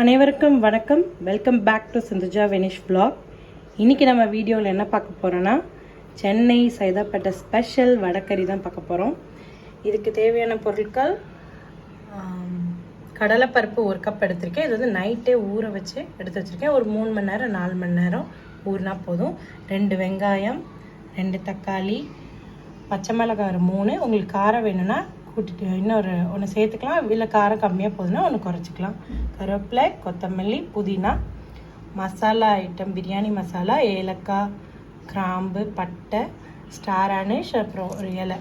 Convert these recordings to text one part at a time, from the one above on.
அனைவருக்கும் வணக்கம். Welcome back to Sindhuja வெனிஷ் பிளாக் இன்றைக்கி நம்ம வீடியோவில் என்ன பார்க்க போகிறோன்னா சென்னை சைதாப்பேட்டை ஸ்பெஷல் வடக்கறி தான் பார்க்க போகிறோம் இதுக்கு தேவையான பொருட்கள் கடலைப்பருப்பு ஒரு கப் எடுத்திருக்கேன். இது வந்து நைட்டே ஊற வச்சு எடுத்து வச்சுருக்கேன். ஒரு மூணு மணி நேரம் நாலு மணி நேரம் ஊறினா போதும். ரெண்டு வெங்காயம் ரெண்டு தக்காளி பச்சை மிளகாய் மூணு. உங்களுக்கு காரம் வேணும்னா கூட்டிட்டு இன்னொரு ஒன்று சேர்த்துக்கலாம். இல்லை காரம் கம்மியாக போகுதுன்னா ஒன்று குறைச்சிக்கலாம். கருவேப்பிலை கொத்தமல்லி புதினா மசாலா ஐட்டம் பிரியாணி மசாலா ஏலக்காய் கிராம்பு பட்டை ஸ்டார் அனிஷ் அப்புறம் ஒரு இலை.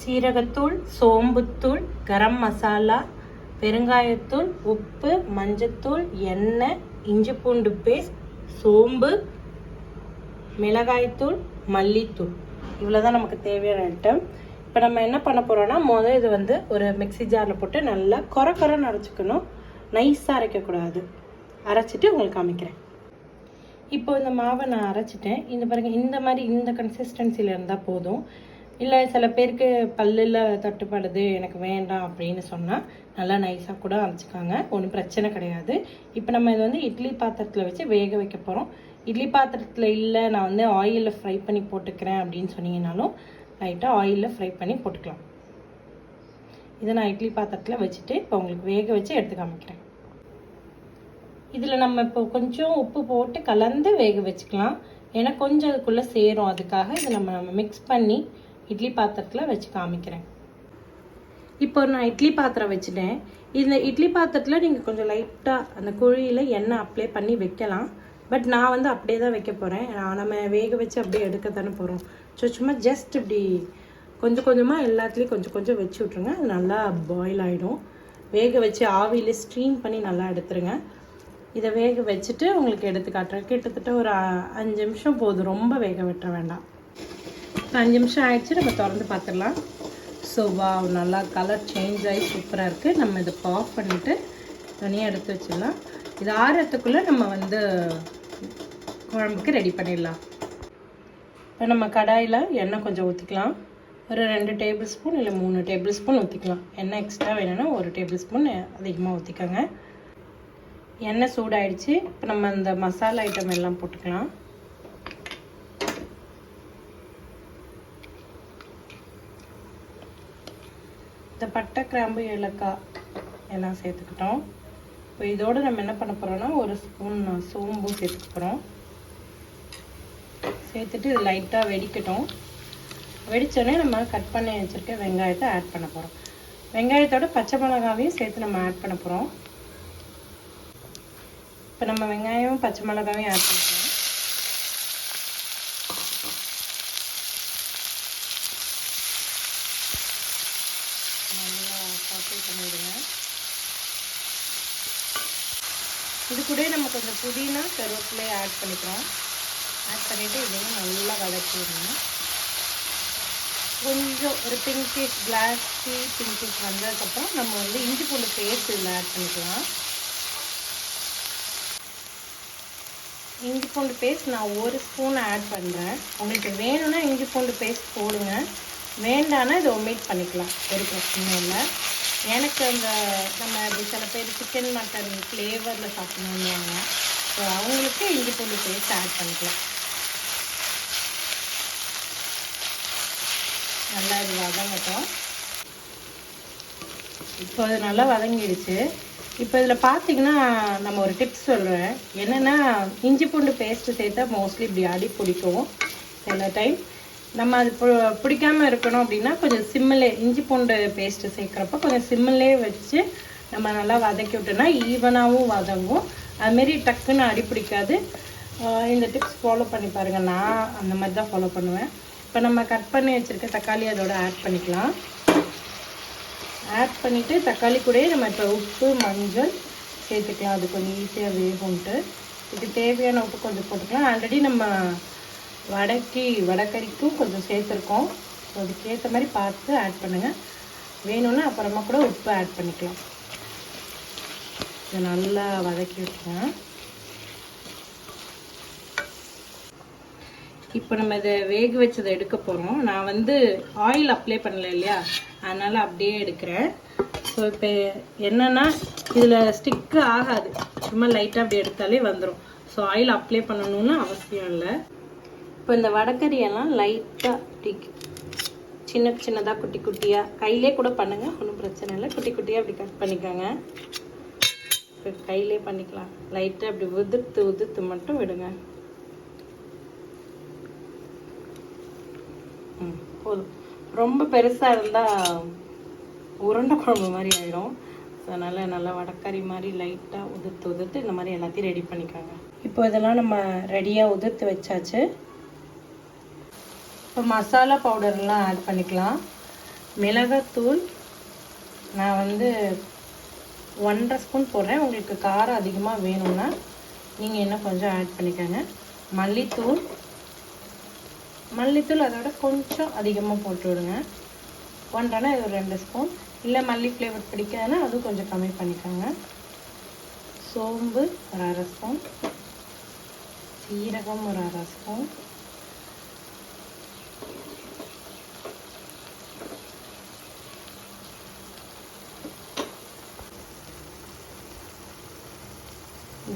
சீரகத்தூள் சோம்புத்தூள் கரம் மசாலா பெருங்காயத்தூள் உப்பு மஞ்சத்தூள் எண்ணெய் இஞ்சி பூண்டு பேஸ்ட் சோம்பு மிளகாய்த்தூள் மல்லித்தூள். இவ்வளோ தான் நமக்கு தேவையான ஐட்டம் இப்போ நம்ம என்ன பண்ண போகிறோம்னா முதல் இது வந்து ஒரு மிக்ஸி ஜாரில் போட்டு நல்லா கொர கொரன்னு அரைச்சிக்கணும். நைஸாக அரைக்கக்கூடாது. அரைச்சிட்டு உங்களுக்கு காமிக்கிறேன். இப்போ இந்த மாவை நான் அரைச்சிட்டேன். இந்த பாருங்க இந்த மாதிரி இந்த கன்சிஸ்டன்சியில் இருந்தால் போதும். இல்லை சில பேருக்கு பல்லில் தட்டுப்படுது எனக்கு வேண்டாம் அப்படின்னு சொன்னால் நல்லா நைஸாக கூட அரைச்சிக்காங்க. ஒன்றும் பிரச்சனை கிடையாது. இப்போ நம்ம இது வந்து இட்லி பாத்திரத்தில் வச்சு வேக வைக்க போகிறோம் இட்லி பாத்திரத்தில் இல்லை நான் வந்து ஆயிலில் ஃப்ரை பண்ணி போட்டுக்கிறேன் அப்படின்னு சொன்னீங்கனாலும் லைட்டாக ஆயிலில் ஃப்ரை பண்ணி போட்டுக்கலாம். இதை நான் இட்லி பாத்திரத்தில் வச்சுட்டு இப்போ உங்களுக்கு வேக வச்சு எடுத்து காமிக்கிறேன். இதில் நம்ம இப்போ கொஞ்சம் உப்பு போட்டு கலந்து வேக வச்சுக்கலாம். ஏன்னா கொஞ்சம் அதுக்குள்ளே சேரும். அதுக்காக இதை நம்ம நம்ம மிக்ஸ் பண்ணி இட்லி பாத்திரத்தில் வச்சு காமிக்கிறேன். இப்போ நான் இட்லி பாத்திரம் வச்சுட்டேன். இந்த இட்லி பாத்திரத்தில் நீங்கள் கொஞ்சம் லைட்டாக அந்த குழியில் எண்ணெய் அப்ளை பண்ணி வைக்கலாம். பட் நான் வந்து அப்படியே தான் வைக்க போகிறேன் நான் நம்ம வேக வச்சு அப்படியே எடுக்க தானே போகிறோம் ஸோ சும்மா ஜஸ்ட் இப்படி கொஞ்சம் கொஞ்சமாக எல்லாத்துலேயும் கொஞ்சம் கொஞ்சம் வச்சு விட்ருங்க அது நல்லா பாயில் ஆகிடும் வேக வச்சு ஆவியில் ஸ்ட்ரீம் பண்ணி நல்லா எடுத்துருங்க. இதை வேக வச்சுட்டு உங்களுக்கு எடுத்து காட்டுறேன். கிட்டத்தட்ட ஒரு அஞ்சு நிமிஷம் போதும். ரொம்ப வேக விட்டுற வேண்டாம். அஞ்சு நிமிஷம் ஆயிடுச்சு. நம்ம திறந்து பார்த்துடலாம். ஸோ வா நல்லா கலர் சேஞ்ச் ஆகி சூப்பராக இருக்குது நம்ம இதை ஆஃப் பண்ணிவிட்டு தனியாக எடுத்து வச்சிடலாம். இது ஆறத்துக்குள்ளே நம்ம வந்து குழம்புக்கு ரெடி பண்ணிடலாம். இப்போ நம்ம கடாயில் எண்ணெய் கொஞ்சம் ஊற்றிக்கலாம். ஒரு ரெண்டு டேபிள் ஸ்பூன் இல்லை மூணு டேபிள் ஸ்பூன் ஊற்றிக்கலாம். எண்ணெய் எக்ஸ்ட்ரா வேணும்னா ஒரு டேபிள் ஸ்பூன் அதிகமாக ஊற்றிக்கோங்க. எண்ணெய் சூடாயிடுச்சு. இப்போ நம்ம இந்த மசாலா ஐட்டம் எல்லாம் போட்டுக்கலாம். இந்த பட்டை கிராம்பு ஏலக்காய் எல்லாம் சேர்த்துக்கிட்டோம். இப்போ இதோடு நம்ம என்ன பண்ண போகிறோம்னா ஒரு ஸ்பூன் சோம்பும் சேர்த்துக்க போகிறோம் சேர்த்துட்டு இது லைட்டாக வெடிக்கட்டும். வெடித்தோடனே நம்ம கட் பண்ணி வச்சுருக்க வெங்காயத்தை ஆட் பண்ண போகிறோம் வெங்காயத்தோட பச்சை மிளகாவையும் சேர்த்து நம்ம ஆட் பண்ண போகிறோம் இப்போ நம்ம வெங்காயம் பச்சை மிளகாவையும் ஆட் பண்ணிக்கலாம் நல்லா சாப்பிட்டு பண்ணிவிடுங்க இது கூட நம்ம கொஞ்சம் புதினா கருவேப்பிலையை ஆட் பண்ணிக்கிறோம். ஆட் பண்ணிவிட்டு இதையும் நல்லா வதக்கிடணும். கொஞ்சம் ஒரு பிங்கிஷ் கிளாஸி பிங்கிஷ் வந்ததுக்கப்புறம் நம்ம வந்து இஞ்சி பூண்டு பேஸ்ட் இதில் ஆட் பண்ணிக்கலாம். இஞ்சி பூண்டு பேஸ்ட் நான் ஒரு ஸ்பூன் ஆட் பண்ணுறேன் உங்களுக்கு வேணும்னா இஞ்சி பூண்டு பேஸ்ட் போடுங்க. வேண்டான்னா இதை ஒமிட் பண்ணிக்கலாம். ஒரு பிரச்சனையும் இல்லை. எனக்கு அந்த நம்ம இப்படி சில பேர் சிக்கன் மட்டன் ஃப்ளேவரில் சாப்பிடணும்னுவாங்க ஸோ அவங்களுக்கு இஞ்சி பூண்டு பேஸ்ட் ஆட் பண்ணிக்கலாம். நல்லா இது வதங்கட்டும். இப்போ அது நல்லா வதங்கிடுச்சு. இப்போ இதில் பார்த்தீங்கன்னா நம்ம ஒரு டிப்ஸ் சொல்கிறேன் என்னென்னா இஞ்சி பூண்டு பேஸ்ட்டு சேர்த்தா மோஸ்ட்லி இப்படி அடி பிடிக்கும். சில டைம் நம்ம அது பு- பிடிக்காம இருக்கணும் அப்படின்னா கொஞ்சம் சிம்மிலே இஞ்சி பூண்டு பேஸ்ட்டு சேர்க்குறப்ப கொஞ்சம் சிம்மிலே வச்சு நம்ம நல்லா வதக்கி விட்டோம்னா ஈவனாகவும் வதங்கும். அதுமாரி டக்குன்னு அடி பிடிக்காது. இந்த டிப்ஸ் ஃபாலோ பண்ணி பாருங்கள் நான் அந்த மாதிரி தான் ஃபாலோ பண்ணுவேன். இப்போ நம்ம கட் பண்ணி வச்சுருக்க தக்காளி அதோட ஆட் பண்ணிக்கலாம். ஆட் பண்ணிவிட்டு தக்காளி கூடயே நம்ம இப்போ உப்பு மஞ்சள் சேர்த்துக்கலாம். அது கொஞ்சம் ஈஸியாக வேகும்ட்டு இதுக்கு தேவையான உப்பு கொஞ்சம் போட்டுக்கலாம். ஆல்ரெடி நம்ம வடக்கி வடக்கறிக்கும் கொஞ்சம் சேர்த்துருக்கோம். ஸோ அதுக்கேற்ற மாதிரி பார்த்து ஆட் பண்ணுங்கள் வேணும்னா அப்புறமா கூட உப்பு ஆட் பண்ணிக்கலாம். இதை நல்லா வதக்கி விட்டுருங்க இப்போ நம்ம இதை வேக வச்சதை எடுக்க போகிறோம் நான் வந்து ஆயில் அப்ளை பண்ணல இல்லையா? அதனால் அப்படியே எடுக்கிறேன். ஸோ இப்போ என்னென்னா இதில் ஸ்டிக்கு ஆகாது. சும்மா லைட்டாக அப்படி எடுத்தாலே வந்துடும் ஸோ ஆயில் அப்ளை பண்ணணும்னு அவசியம் இல்லை. இப்போ இந்த வடக்கறியெல்லாம் லைட்டாக அப்படி சின்ன சின்னதாக குட்டி குட்டியாக கையிலே கூட பண்ணுங்கள் ஒன்றும் பிரச்சனை இல்லை. குட்டி குட்டியாக அப்படி கட் பண்ணிக்கோங்க. இப்போ கையிலே பண்ணிக்கலாம். லைட்டாக அப்படி உதிர்த்து உதிர்த்து மட்டும் விடுங்க. ம் போதும். ரொம்ப பெருசாக இருந்தால் உருண்டை குழம்பு மாதிரி ஆயிடும் ஸோ அதனால் நல்லா வடக்கறி மாதிரி லைட்டாக உதிர்த்து உதிர்த்து இந்த மாதிரி எல்லாத்தையும் ரெடி பண்ணிக்கோங்க. இப்போ இதெல்லாம் நம்ம ரெடியாக உதிர்த்து வச்சாச்சு. இப்போ மசாலா பவுடர்லாம் ஆட் பண்ணிக்கலாம். மிளகாத்தூள் நான் வந்து ஒன்றரை ஸ்பூன் போடுறேன். உங்களுக்கு காரம் அதிகமாக வேணும்னா நீங்கள் இன்னும் கொஞ்சம் ஆட் பண்ணிக்கோங்க. மல்லித்தூள் மல்லித்தூள் அதோட கொஞ்சம் அதிகமாக போட்டு விடுங்க. ஒன்றரைனா இது ஒரு ரெண்டு ஸ்பூன். இல்லை மல்லி ஃப்ளேவர் பிடிக்காதுன்னா அதுவும் கொஞ்சம் கம்மி பண்ணிக்கோங்க. சோம்பு ஒரு அரை ஸ்பூன். சீரகம் ஒரு அரை ஸ்பூன்.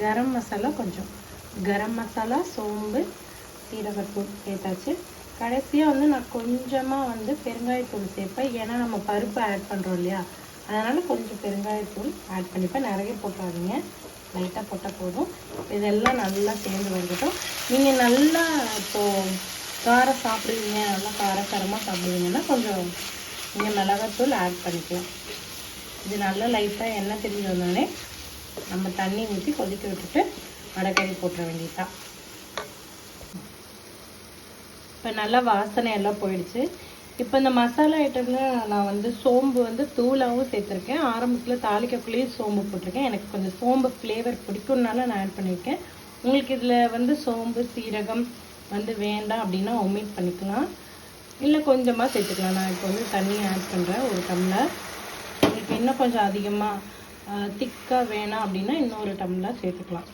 கரம் மசாலா கொஞ்சம். கரம் மசாலா சோம்பு சீரகத்தூள் சேர்த்தாச்சு. கடைசியாக வந்து நான் கொஞ்சமாக வந்து பெருங்காயத்தூள் சேர்ப்பேன். ஏன்னா நம்ம பருப்பு ஆட் பண்ணுறோம் இல்லையா? அதனால் கொஞ்சம் பெருங்காயத்தூள் ஆட் பண்ணிப்பேன். நிறைய போட்டுறாதீங்க. லைட்டாக போட்டால் போதும். இதெல்லாம் நல்லா சேர்ந்து வந்துட்டோம் நீங்கள் நல்லா இப்போது காரம் சாப்பிடுவீங்க நல்லா காரக்காரமாக சாப்பிடுவீங்கன்னா கொஞ்சம் நீங்கள் மிளகாத்தூள் ஆட் பண்ணிக்கலாம். இது நல்லா லைட்டாக எண்ணெய் தெரிஞ்சு வந்தோடனே நம்ம தண்ணி ஊற்றி கொதிக்க விட்டுட்டு வடக்கறி போட்டுற வேண்டியதான் இப்போ நல்லா வாசனை எல்லாம் போயிடுச்சு. இப்போ இந்த மசாலா ஐட்டமில் நான் வந்து சோம்பு வந்து தூளாகவும் சேர்த்துருக்கேன். ஆரம்பத்தில் தாளிக்கக்குள்ளேயே சோம்பு போட்டிருக்கேன். எனக்கு கொஞ்சம் சோம்பு ஃப்ளேவர் பிடிக்கும்னால நான் ஆட் பண்ணியிருக்கேன். உங்களுக்கு இதில் வந்து சோம்பு சீரகம் வந்து வேண்டாம் அப்படின்னா ஒமிட் பண்ணிக்கலாம். இல்லை கொஞ்சமாக சேர்த்துக்கலாம். நான் இப்போ வந்து தண்ணி ஆட் பண்ணுறேன் ஒரு டம்ளர் உங்களுக்கு இன்னும் கொஞ்சம் அதிகமாக திக்காக வேணாம் அப்படின்னா இன்னொரு டம்ளர் சேர்த்துக்கலாம்.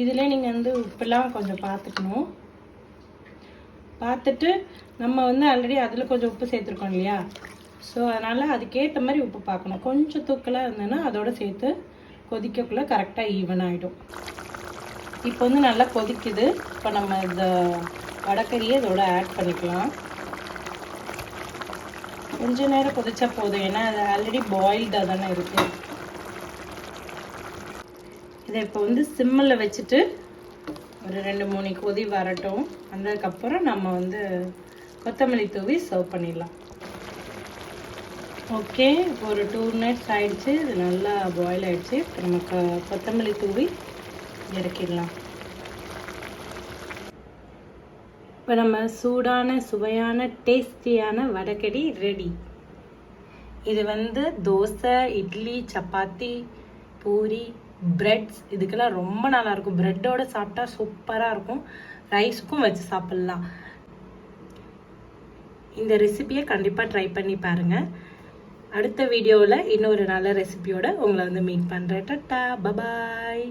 இதில் நீங்கள் வந்து உப்பெல்லாம் கொஞ்சம் பார்த்துக்கணும். பார்த்துட்டு நம்ம வந்து ஆல்ரெடி அதில் கொஞ்சம் உப்பு சேர்த்துருக்கோம் இல்லையா? ஸோ அதனால் அதுக்கேற்ற மாதிரி உப்பு பார்க்கணும். கொஞ்சம் தூக்கலாக இருந்ததுன்னா அதோட சேர்த்து கொதிக்கக்குள்ளே கரெக்டாக ஈவன் ஆகிடும் இப்போ வந்து நல்லா கொதிக்குது. இப்போ நம்ம இந்த வடக்கறியை இதோட ஆட் பண்ணிக்கலாம். கொஞ்ச நேரம் கொதிச்சா போதும். ஏன்னா அது ஆல்ரெடி பாயில்டாக தானே இருக்குது இதை இப்போ வந்து சிம்மில் வச்சுட்டு ஒரு ரெண்டு மூணு கொதி வரட்டும். வந்ததுக்கப்புறம் நம்ம வந்து கொத்தமல்லி தூவி சர்வ் பண்ணிடலாம். ஓகே இப்போ ஒரு டூ மினிட்ஸ் ஆயிடுச்சு. இது நல்லா பாயில் ஆயிடுச்சு. இப்போ நம்ம கொத்தமல்லி தூவி இறக்கிடலாம். இப்போ நம்ம சூடான சுவையான டேஸ்டியான வடகடி ரெடி இது வந்து தோசை இட்லி சப்பாத்தி பூரி பிரெட்ஸ் இதுக்கெல்லாம் ரொம்ப நல்லா இருக்கும் பிரெட்டோட சாப்பிட்டா சூப்பராக இருக்கும். ரைஸுக்கும் வச்சு சாப்பிட்லாம். இந்த ரெசிபியை கண்டிப்பாக ட்ரை பண்ணி பாருங்கள் அடுத்த வீடியோவில் இன்னொரு நல்ல ரெசிபியோட உங்களை வந்து மீட் பண்ணுறேன் டட்டா பபாய்